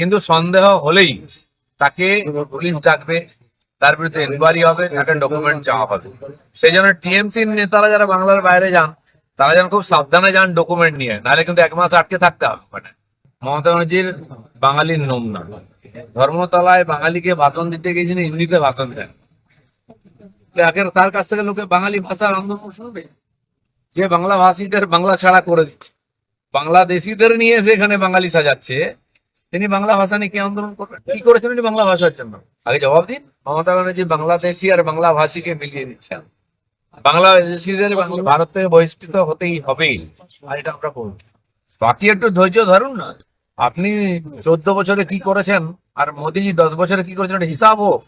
কিন্তু সন্দেহ হলেই তাকে পুলিশ ডাকবে, তার বিরুদ্ধে এনকোয়ারি হবে, তাকে ডকুমেন্ট চাওয়া হবে। সেই জন্য টিএমসি নেতারা যারা বাংলার বাইরে যান, তারা যেন খুব সাবধানে যান ডকুমেন্ট নিয়ে, নাহলে কিন্তু এক মাস আটকে থাকতে হবে মানে। মমতা ব্যানার্জির বাঙালির নোম না ধর্মতলায় বাঙালিকে ভাষণ দিতে গিয়ে যিনি হিন্দিতে ভাষণ দেন তার কাছ থেকে লোকে বাঙালি ভাষার আন্দোলন শুনবে যে বাংলা ভাষীদের বাংলা ছাড়া করে দিচ্ছে। বাংলাদেশিদের নিয়ে এসে এখানে বাঙালি সাজাচ্ছে তিনি বাংলা ভাষা নিয়ে কি আন্দোলন করবেন? কি করেছেন উনি বাংলা ভাষার জন্য? আগে জবাব দিন। মমতা ব্যানার্জি বাংলাদেশি আর বাংলা ভাষীকে মিলিয়ে দিচ্ছেন। বাংলাদেশিদের বাংলা- ভারত থেকে বহিষ্কৃত হতেই হবেই। আর এটা আমরা করব বাকি একটু ধৈর্য ধরুন না। আপনি চোদ্দ বছরে কি করেছেন? আর মোদিজি দশ বছরে কি করেছেন? এটা হিসাব হোক।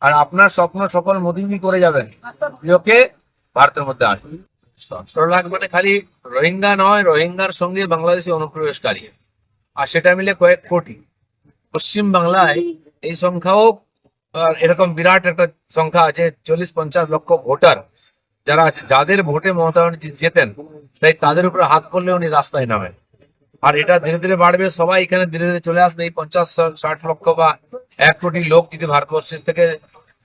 আর আপনার স্বপ্ন সফল মোদিজি করে যাবেন। লোকে ভারতের মধ্যে আসবে সতেরো লাখ মানে খালি রোহিঙ্গা নয় রোহিঙ্গার সঙ্গে বাংলাদেশি অনুপ্রবেশকারী। আর সেটা মিলে কয়েক কোটি। পশ্চিম বাংলায় এই সংখ্যাও এরকম বিরাট একটা সংখ্যা আছে, চল্লিশ, পঞ্চাশ লক্ষ ভোটার। যারা আছে, যাদের ভোটে মমতা ব্যানার্জি জেতেন, তাই তাদের উপরে হাত পড়লে উনি রাস্তায় নামেন। আর এটা ধীরে ধীরে বাড়বে, সবাই এখানে ধীরে ধীরে চলে আসবে। এই পঞ্চাশ, ষাট লক্ষ বা এক কোটি লোক যদি ভারতবর্ষের থেকে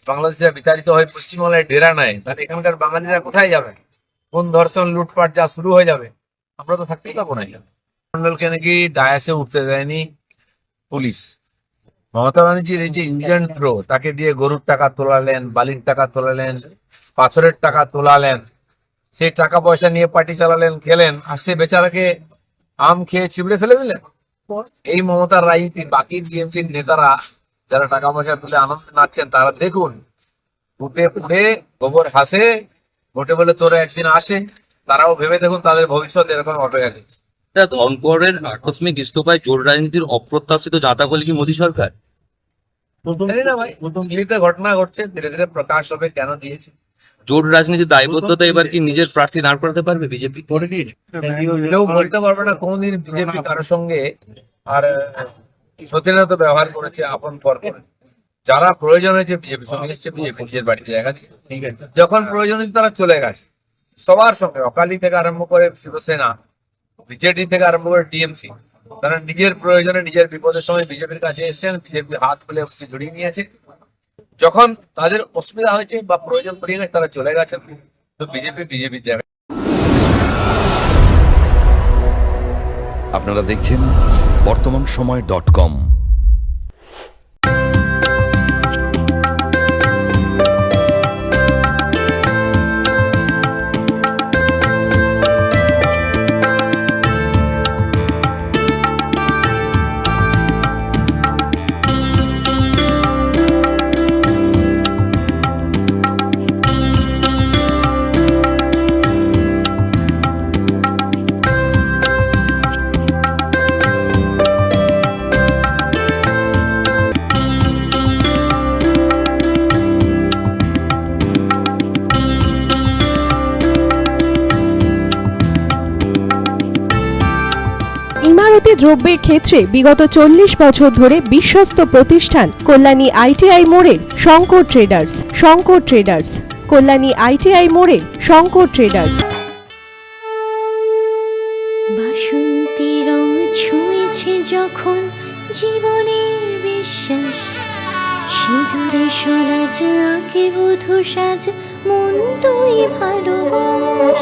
বাংলাদেশে বিতাড়িত হয়ে, পশ্চিমবাংলায় ডেরা নেয়, তাহলে এখানকার বাঙালিরা কোথায় যাবে? কোন ধর্ষণ, লুটপাট যা শুরু হয়ে যাবে, আমরা তো থাকতেই পাবো না এখানে। মন্ডলকে নাকি ডায়াসে উঠতে দেয়নি পুলিশ? মমতা ব্যানার্জির এই যে ইউজেন থ্রো তাকে দিয়ে গরুর টাকা তোলালেন, বালির টাকা তোলালেন, পাথরের টাকা তোলালেন, সেই টাকা পয়সা নিয়ে পার্টি চালালেন খেলেন আর সে বেচারাকে আম খেয়ে চিবড়ে ফেলে দিলেন। এই মমতার রাজনীতি, বাকি টিএমসির নেতারা যারা টাকা পয়সা তুলে আনন্দ নাচ্ছেন, তারা দেখুন, উঠে পুড়ে গোবর হাসে ভোটে বলে তোরা একদিন আসে, তারাও ভেবে দেখুন তাদের ভবিষ্যৎ এরকম অটো গেছে ধনকরের আকস্মিক ইস্তফায় জোর রাজনীতির অপ্রত্যাশিত জাতা করলে কি মোদী সরকার? ঘটনা ঘটছে ধীরে ধীরে প্রকাশ হবে কেন দিয়েছে। জোট রাজনীতির দায়বদ্ধতা এবার কি নিজের প্রার্থী দাঁড় করাতে পারবে বিজেপি? কেউ বলতে পারবে না কোনদিন বিজেপি কারোর সঙ্গে। আর সতীনত ব্যবহার করেছে আপন পর যারা প্রয়োজন হয়েছে বিজেপি সঙ্গে এসছে বিজেপি নিজের বাড়িতে জায়গা যখন প্রয়োজন হয়েছে তারা চলে গেছে। সবার সঙ্গে অকালি থেকে আরম্ভ করে শিবসেনা বিজেডি থেকে আরম্ভ করে টিএমসি। তারা নিজের প্রয়োজনে নিজের বিপদের সময় বিজেপির কাছে এসছেন, বিজেপি হাত খুলে জড়িয়ে নিয়েছে। যখন তাদের অসুবিধা হয়েছে বা প্রয়োজন পড়ে গেছে, তারা চলে গেছেন। তো বিজেপি, বিজেপির জায়গায়। আপনারা দেখছেন বর্তমান সময় ডট কম। ইমারতি দ্রব্যের ক্ষেত্রে বিগত চল্লিশ বছর ধরে বিশ্বস্ত প্রতিষ্ঠান কল্যাণী আইটিআই মোড়ের Shankar traders Shankar traders, Kalyani ITI মোড়ের শঙ্কর ট্রেডার্স। যখন জীবনের বিশ্বাস। সিঁদুরে সরাজ, আঁকে বধু সাজ, মন তুই ভালোবাস।